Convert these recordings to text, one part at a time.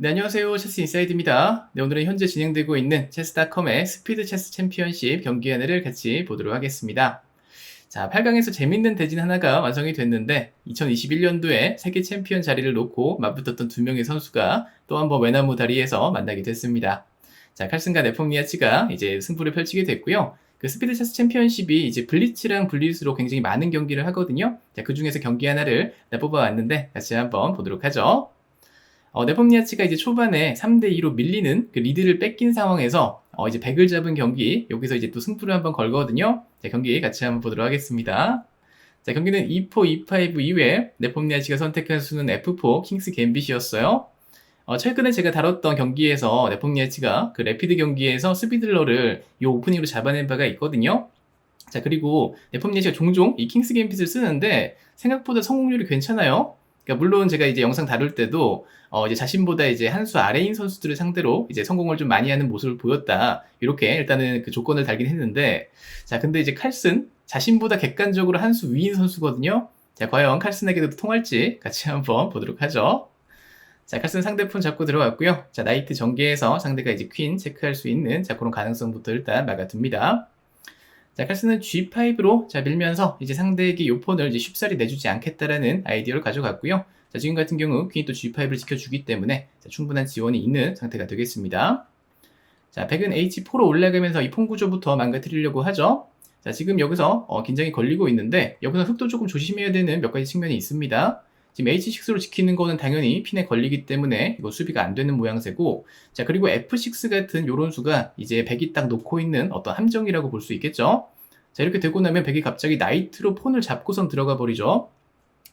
네, 안녕하세요. 체스 인사이드입니다. 네, 오늘은 현재 진행되고 있는 체스닷컴의 스피드 체스 챔피언십 경기 안내를 같이 보도록 하겠습니다. 자, 8강에서 재밌는 대진 하나가 완성이 됐는데 2021년도에 세계 챔피언 자리를 놓고 맞붙었던 두 명의 선수가 또 한 번 외나무 다리에서 만나게 됐습니다. 자, 칼슨과 네폼니아치가 이제 승부를 펼치게 됐고요. 그 스피드 체스 챔피언십이 이제 블리츠랑 블리츠로 굉장히 많은 경기를 하거든요. 자, 그 중에서 경기 하나를 뽑아왔는데 같이 한번 보도록 하죠. 어, 네폼니아치가 이제 초반에 3대2로 밀리는 그 리드를 뺏긴 상황에서 어, 이제 100을 잡은 경기, 여기서 이제 또 승부를 한번 걸거든요. 자, 경기 같이 한번 보도록 하겠습니다. 자, 경기는 E4, E5 이후에 네폼니아치가 선택한 수는 F4, 킹스 갬빗이었어요. 어, 최근에 제가 다뤘던 경기에서 네폼니아치가 그 레피드 경기에서 스비들러를 이 오프닝으로 잡아낸 바가 있거든요. 자, 그리고 네폼니아치가 종종 이 킹스 갬빗을 쓰는데 생각보다 성공률이 괜찮아요. 그러니까 물론 제가 이제 영상 다룰 때도 어 이제 자신보다 이제 한 수 아래인 선수들을 상대로 이제 성공을 좀 많이 하는 모습을 보였다. 이렇게 일단은 그 조건을 달긴 했는데 자 근데 이제 칼슨 자신보다 객관적으로 한 수 위인 선수거든요. 자 과연 칼슨에게도 통할지 같이 한번 보도록 하죠. 자 칼슨 상대폰 잡고 들어갔고요. 자 나이트 전개에서 상대가 이제 퀸 체크할 수 있는 자 그런 가능성부터 일단 막아둡니다. 자, 칼스는 G5로 자 밀면서 이제 상대에게 요 폰을 이제 쉽사리 내주지 않겠다라는 아이디어를 가져갔고요. 자, 지금 같은 경우 퀸이 또 G5를 지켜주기 때문에 자, 충분한 지원이 있는 상태가 되겠습니다. 자, 백은 H4로 올라가면서 이 폰 구조부터 망가뜨리려고 하죠. 자, 지금 여기서 어, 긴장이 걸리고 있는데 여기서 흑도 조금 조심해야 되는 몇 가지 측면이 있습니다. 지금 H6로 지키는 거는 당연히 핀에 걸리기 때문에 이거 수비가 안 되는 모양새고 자 그리고 F6 같은 요런 수가 이제 백이 딱 놓고 있는 어떤 함정이라고 볼 수 있겠죠? 자 이렇게 되고 나면 백이 갑자기 나이트로 폰을 잡고선 들어가 버리죠?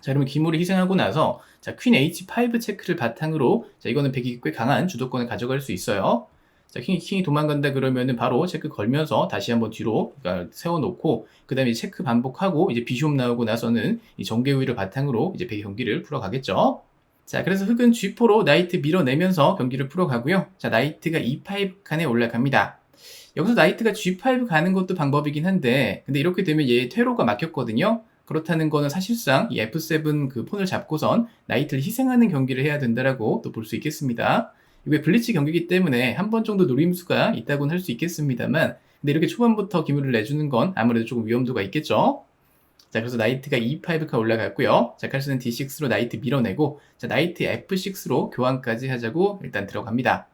자 그러면 기물을 희생하고 나서 자 퀸 H5 체크를 바탕으로 자 이거는 백이 꽤 강한 주도권을 가져갈 수 있어요 자, 킹이, 킹이 도망간다 그러면은 바로 체크 걸면서 다시 한번 뒤로 그러니까 세워놓고 그 다음에 체크 반복하고 이제 비숍 나오고 나서는 이 정계 우위를 바탕으로 이제 배 경기를 풀어가겠죠. 자, 그래서 흑은 G4로 나이트 밀어내면서 경기를 풀어가고요. 자, 나이트가 E5 칸에 올라갑니다. 여기서 나이트가 G5 가는 것도 방법이긴 한데, 근데 이렇게 되면 얘 퇴로가 막혔거든요. 그렇다는 거는 사실상 이 F7 그 폰을 잡고선 나이트를 희생하는 경기를 해야 된다라고 또 볼 수 있겠습니다. 이게 블리치 경기이기 때문에 한 번 정도 노림수가 있다고는 할 수 있겠습니다만 근데 이렇게 초반부터 기물을 내주는 건 아무래도 조금 위험도가 있겠죠. 자, 그래서 나이트가 E5카 올라갔고요. 자, 칼스는 D6로 나이트 밀어내고 자, 나이트 F6로 교환까지 하자고 일단 들어갑니다.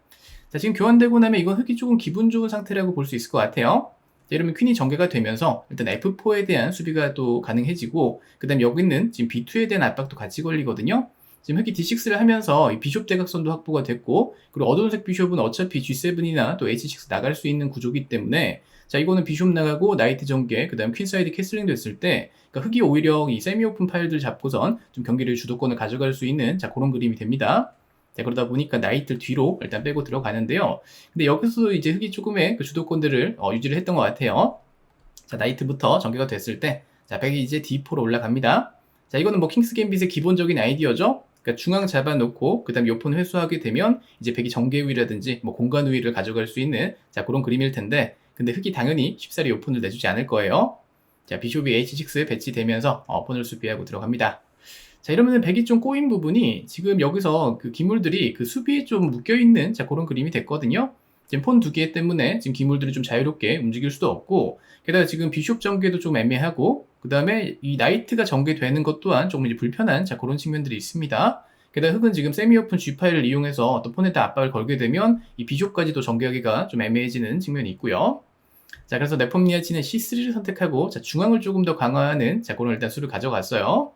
자, 지금 교환되고 나면 이건 흑이 조금 기분 좋은 상태라고 볼 수 있을 것 같아요. 자, 이러면 퀸이 전개가 되면서 일단 F4에 대한 수비가 또 가능해지고 그 다음 여기 있는 지금 B2에 대한 압박도 같이 걸리거든요. 지금 흑이 D6를 하면서 비숍 대각선도 확보가 됐고 그리고 어두운색 비숍은 어차피 G7이나 또 H6 나갈 수 있는 구조기 때문에 자 이거는 비숍 나가고 나이트 전개 그 다음 퀸사이드 캐슬링 됐을 때 그러니까 흑이 오히려 이 세미 오픈 파일들 잡고선 좀 경기를 주도권을 가져갈 수 있는 자 그런 그림이 됩니다. 자, 그러다 보니까 나이트를 뒤로 일단 빼고 들어가는데요. 근데 여기서 이제 흑이 조금의 그 주도권들을 어, 유지를 했던 것 같아요. 자, 나이트부터 전개가 됐을 때, 자, 백이 이제 D4로 올라갑니다. 자, 이거는 뭐 킹스 갬빗의 기본적인 아이디어죠. 그러니까 중앙 잡아놓고 그다음 요폰 회수하게 되면 이제 백이 정계 우위라든지 뭐 공간 우위를 가져갈 수 있는 자 그런 그림일 텐데 근데 흑이 당연히 쉽사리 요폰을 내주지 않을 거예요. 자 비숍이 H6 배치되면서 어, 폰을 수비하고 들어갑니다. 자 이러면은 백이 좀 꼬인 부분이 지금 여기서 그 기물들이 그 수비에 좀 묶여 있는 자 그런 그림이 됐거든요. 지금 폰 두 개 때문에 지금 기물들이 좀 자유롭게 움직일 수도 없고 게다가 지금 비숍 전개도 좀 애매하고 그 다음에 이 나이트가 전개되는 것 또한 조금 이제 불편한 자 그런 측면들이 있습니다. 게다가 흑은 지금 세미 오픈 G 파일을 이용해서 또 폰에다 압박을 걸게 되면 이 비숍까지도 전개하기가 좀 애매해지는 측면이 있고요. 자 그래서 네폼니아치는 C3를 선택하고 자 중앙을 조금 더 강화하는 자 그런 일단 수를 가져갔어요.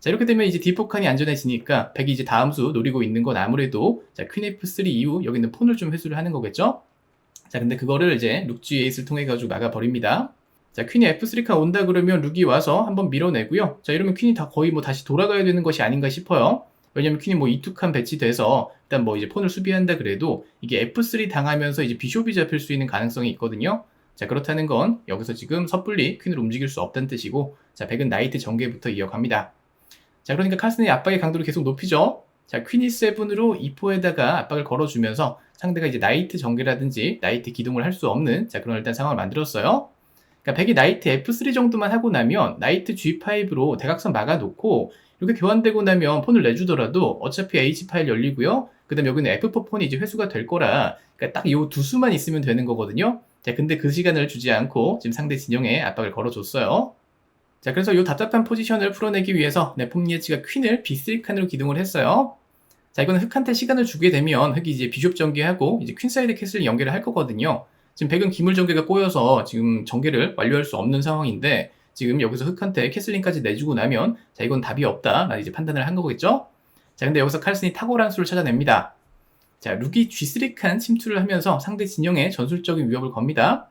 자 이렇게 되면 이제 D4칸이 안전해지니까 백이 이제 다음 수 노리고 있는 건 아무래도 자 퀸 F3 이후 여기 있는 폰을 좀 회수를 하는 거겠죠. 자 근데 그거를 이제 룩 G8을 통해 가지고 막아버립니다. 자, 퀸이 F3카 온다 그러면 룩이 와서 한번 밀어내고요. 자, 이러면 퀸이 다 거의 뭐 다시 돌아가야 되는 것이 아닌가 싶어요. 왜냐면 퀸이 뭐 2투칸 배치돼서 일단 뭐 이제 폰을 수비한다 그래도 이게 F3 당하면서 이제 비숍이 잡힐 수 있는 가능성이 있거든요. 자, 그렇다는 건 여기서 지금 섣불리 퀸을 움직일 수 없다는 뜻이고 자, 백은 나이트 전개부터 이어갑니다. 자, 그러니까 카슨의 압박의 강도를 계속 높이죠. 자, 퀸이 7으로 2포에다가 압박을 걸어주면서 상대가 이제 나이트 전개라든지 나이트 기동을 할 수 없는 자, 그런 일단 상황을 만들었어요. 그러니까 백이 나이트 F3 정도만 하고 나면 나이트 G5로 대각선 막아놓고 이렇게 교환되고 나면 폰을 내주더라도 어차피 H 파일 열리고요. 그 다음에 여기는 F4 폰이 이제 회수가 될 거라 그러니까 딱이두 수만 있으면 되는 거거든요. 자, 근데 그 시간을 주지 않고 지금 상대 진영에 압박을 걸어줬어요. 자, 그래서 이 답답한 포지션을 풀어내기 위해서 네폼니에치가 퀸을 B3 칸으로 기동을 했어요. 자, 이거는 흑한테 시간을 주게 되면 흑이 이제 비숍 전개하고 이제 퀸사이드 캐슬 연계를 할 거거든요. 지금 백은 기물 전개가 꼬여서 지금 전개를 완료할 수 없는 상황인데 지금 여기서 흑한테 캐슬링까지 내주고 나면 자, 이건 답이 없다. 라 이제 판단을 한 거겠죠? 자, 근데 여기서 칼슨이 탁월한 수를 찾아냅니다. 자, 룩이 G3 칸 침투를 하면서 상대 진영에 전술적인 위협을 겁니다.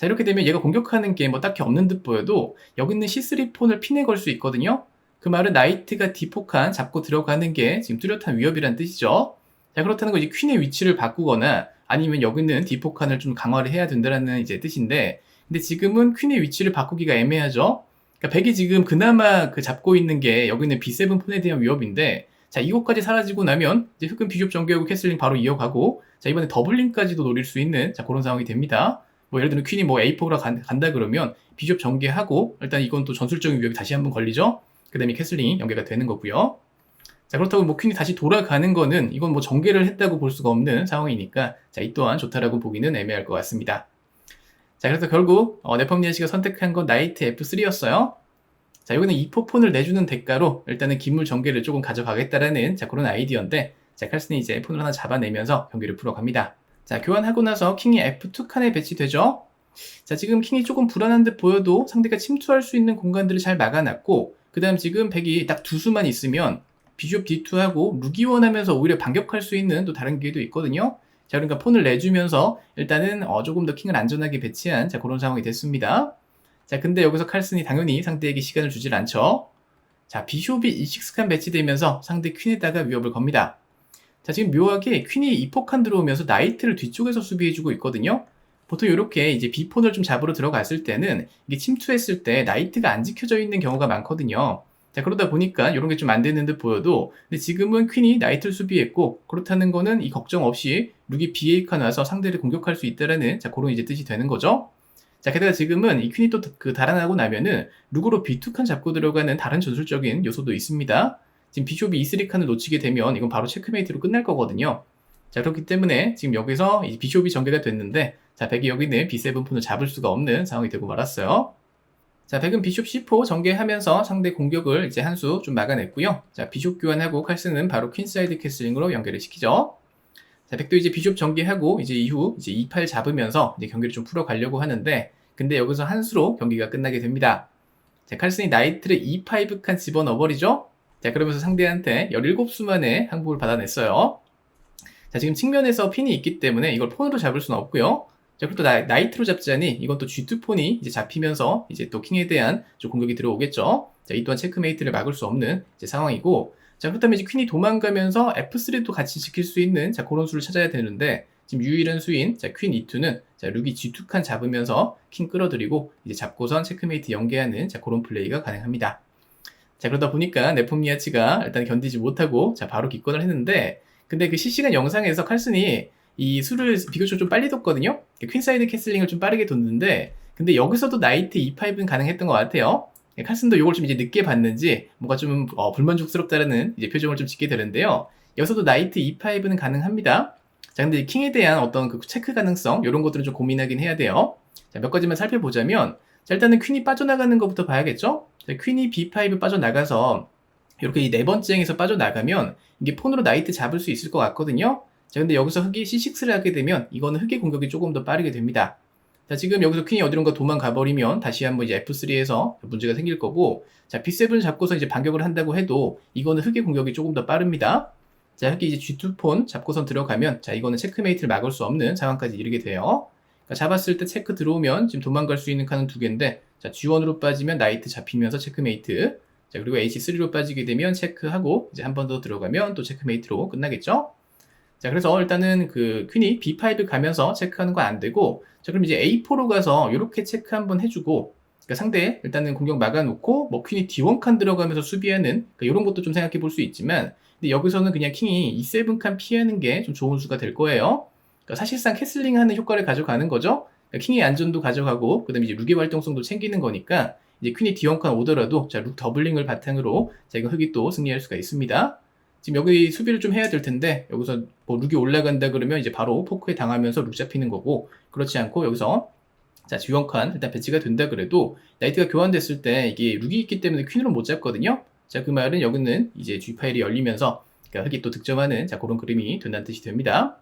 자, 이렇게 되면 얘가 공격하는 게 뭐 딱히 없는 듯 보여도 여기 있는 C3 폰을 핀에 걸 수 있거든요. 그 말은 나이트가 D4 칸 잡고 들어가는 게 지금 뚜렷한 위협이란 뜻이죠. 자, 그렇다는 거 이제 퀸의 위치를 바꾸거나 아니면 여기 있는 D4 칸을 좀 강화를 해야 된다는 이제 뜻인데 근데 지금은 퀸의 위치를 바꾸기가 애매하죠. 그러니까 백이 지금 그나마 그 잡고 있는 게 여기 있는 B7 폰에 대한 위협인데 자, 이것까지 사라지고 나면 이제 흑은 비숍 전개하고 캐슬링 바로 이어가고 자, 이번에 더블링까지도 노릴 수 있는 자, 그런 상황이 됩니다. 뭐 예를 들면 퀸이 뭐 A4로 간, 간다 그러면 비숍 전개하고 일단 이건 또 전술적인 위협이 다시 한번 걸리죠. 그 다음에 캐슬링 연계가 되는 거고요. 자 그렇다고 뭐 퀸이 다시 돌아가는 거는 이건 뭐 전개를 했다고 볼 수가 없는 상황이니까 자 이 또한 좋다라고 보기는 애매할 것 같습니다. 자 그래서 결국 어, 네펌니아 씨가 선택한 건 나이트 F3였어요. 자 여기는 이 포폰을 내주는 대가로 일단은 기물 전개를 조금 가져가겠다라는 자 그런 아이디어인데 자 칼슨이 이제 폰을 하나 잡아내면서 경기를 풀어갑니다. 자 교환하고 나서 킹이 F2 칸에 배치되죠. 자 지금 킹이 조금 불안한 듯 보여도 상대가 침투할 수 있는 공간들을 잘 막아놨고 그 다음 지금 백이 딱 두 수만 있으면 비숍 D2하고 루기원 하면서 오히려 반격할 수 있는 또 다른 기회도 있거든요. 자, 그러니까 폰을 내주면서 일단은 어, 조금 더 킹을 안전하게 배치한 자, 그런 상황이 됐습니다. 자, 근데 여기서 칼슨이 당연히 상대에게 시간을 주질 않죠. 자, 비숍이 E6칸 배치되면서 상대 퀸에다가 위협을 겁니다. 자, 지금 묘하게 퀸이 2포칸 들어오면서 나이트를 뒤쪽에서 수비해주고 있거든요. 보통 이렇게 이제 비폰을 좀 잡으러 들어갔을 때는 이게 침투했을 때 나이트가 안 지켜져 있는 경우가 많거든요. 자, 그러다 보니까 이런 게 좀 안 되는 듯 보여도, 근데 지금은 퀸이 나이트를 수비했고, 그렇다는 거는 이 걱정 없이 룩이 BA카 나서 상대를 공격할 수 있다라는, 자, 그런 이제 뜻이 되는 거죠. 자, 게다가 지금은 이 퀸이 또 그 달아나고 나면은 룩으로 B2칸 잡고 들어가는 다른 전술적인 요소도 있습니다. 지금 비숍이 E3 칸을 놓치게 되면 이건 바로 체크메이트로 끝날 거거든요. 자, 그렇기 때문에 지금 여기서 이 비숍이 전개가 됐는데, 자, 백이 여기 있는 B7 폰을 잡을 수가 없는 상황이 되고 말았어요. 자, 백은 비숍 C4 전개하면서 상대 공격을 이제 한 수 좀 막아냈고요. 자, 비숍 교환하고 칼스는 바로 퀸사이드 캐슬링으로 연결을 시키죠. 자, 백도 이제 비숍 전개하고 이제 이후 이제 2팔 잡으면서 이제 경기를 좀 풀어가려고 하는데, 근데 여기서 한 수로 경기가 끝나게 됩니다. 자, 칼슨이 나이트를 2파이브 칸 집어넣어버리죠? 자, 그러면서 상대한테 17수 만에 항복을 받아냈어요. 자, 지금 측면에서 핀이 있기 때문에 이걸 폰으로 잡을 수는 없고요. 자, 그리고 또 나, 이 트로 잡자니 이건 또 G2 폰이 이제 잡히면서 이제 또 킹에 대한 좀 공격이 들어오겠죠. 자, 이 또한 체크메이트를 막을 수 없는 이제 상황이고, 자, 그렇다면 이제 퀸이 도망가면서 F3도 같이 지킬 수 있는 자, 그런 수를 찾아야 되는데, 지금 유일한 수인 자, 퀸 E2는 자, 룩이 G2 칸 잡으면서 킹 끌어들이고 이제 잡고선 체크메이트 연계하는 자, 그런 플레이가 가능합니다. 자, 그러다 보니까 네폼니아치가 일단 견디지 못하고 자, 바로 기권을 했는데, 근데 그 실시간 영상에서 칼슨이 이 수를 비교적 좀 빨리 뒀거든요. 퀸사이드 캐슬링을 좀 빠르게 뒀는데 근데 여기서도 나이트 E5는 가능했던 것 같아요. 칼슨도 이걸 좀 이제 늦게 봤는지 뭔가 좀 어, 불만족스럽다라는 이제 표정을 좀 짓게 되는데요. 여기서도 나이트 E5는 가능합니다. 자, 근데 킹에 대한 어떤 그 체크 가능성 이런 것들은 좀 고민하긴 해야 돼요. 자, 몇 가지만 살펴보자면 자, 일단은 퀸이 빠져나가는 것부터 봐야겠죠. 자, 퀸이 B5 빠져나가서 이렇게 이 네 번째 행에서 빠져나가면 이게 폰으로 나이트 잡을 수 있을 것 같거든요. 자, 근데 여기서 흑이 C6를 하게 되면 이거는 흑의 공격이 조금 더 빠르게 됩니다. 자, 지금 여기서 퀸이 어디론가 도망가 버리면 다시 한번 이제 F3에서 문제가 생길 거고, 자, B7을 잡고서 이제 반격을 한다고 해도 이거는 흑의 공격이 조금 더 빠릅니다. 자, 흑이 이제 G2폰 잡고선 들어가면, 자, 이거는 체크메이트를 막을 수 없는 상황까지 이르게 돼요. 그러니까 잡았을 때 체크 들어오면 지금 도망갈 수 있는 칸은 두 개인데, 자, G1으로 빠지면 나이트 잡히면서 체크메이트. 자, 그리고 H3로 빠지게 되면 체크하고, 이제 한 번 더 들어가면 또 체크메이트로 끝나겠죠? 자, 그래서 일단은 그 퀸이 B5 가면서 체크하는 거안 되고, 자, 그럼 이제 A4로 가서 이렇게 체크 한번 해주고, 그러니까 상대 일단은 공격 막아놓고, 뭐 퀸이 D1 칸 들어가면서 수비하는, 그러니까 이런 것도 좀 생각해 볼 수 있지만, 근데 여기서는 그냥 킹이 E7 칸 피하는 게 좀 좋은 수가 될 거예요. 그러니까 사실상 캐슬링 하는 효과를 가져가는 거죠. 그러니까 킹의 안전도 가져가고, 그 다음에 이제 룩의 활동성도 챙기는 거니까, 이제 퀸이 D1칸 오더라도 자, 룩 더블링을 바탕으로 자, 이거 흑이 또 승리할 수가 있습니다. 지금 여기 수비를 좀 해야 될 텐데 여기서 뭐 룩이 올라간다 그러면 이제 바로 포크에 당하면서 룩 잡히는 거고 그렇지 않고 여기서 자 G1칸 일단 배치가 된다 그래도 나이트가 교환됐을 때 이게 룩이 있기 때문에 퀸으로 못 잡거든요. 자 그 말은 여기는 이제 G 파일이 열리면서 그러니까 흑이 또 득점하는 자 그런 그림이 된다는 뜻이 됩니다.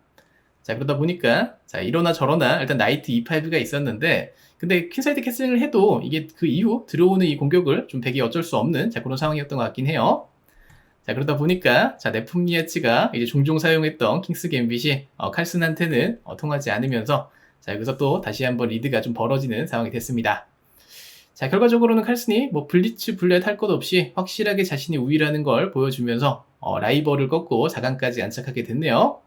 자 그러다 보니까 자 이러나 저러나 일단 나이트 E5가 있었는데 근데 퀸사이드 캐슬링을 해도 이게 그 이후 들어오는 이 공격을 좀 되게 어쩔 수 없는 자 그런 상황이었던 것 같긴 해요. 자 그러다 보니까 자 네품리아치가 이제 종종 사용했던 킹스 갬빗이 어, 칼슨한테는 어, 통하지 않으면서 자 여기서 또 다시 한번 리드가 좀 벌어지는 상황이 됐습니다. 자 결과적으로는 칼슨이 뭐 블리츠 블렛 할 것 없이 확실하게 자신이 우위라는 걸 보여주면서 어, 라이벌을 꺾고 4강까지 안착하게 됐네요.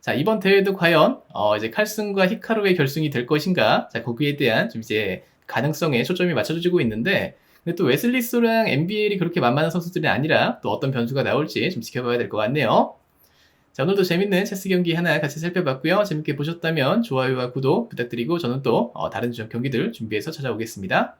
자 이번 대회도 과연 어, 이제 칼슨과 히카루의 결승이 될 것인가 자 거기에 대한 좀 이제 가능성에 초점이 맞춰지고 있는데 근데 또 웨슬리스랑 NBL이 그렇게 만만한 선수들이 아니라 또 어떤 변수가 나올지 좀 지켜봐야 될 것 같네요. 자, 오늘도 재밌는 체스 경기 하나 같이 살펴봤고요. 재밌게 보셨다면 좋아요와 구독 부탁드리고 저는 또 어, 다른 좀 경기들 준비해서 찾아오겠습니다.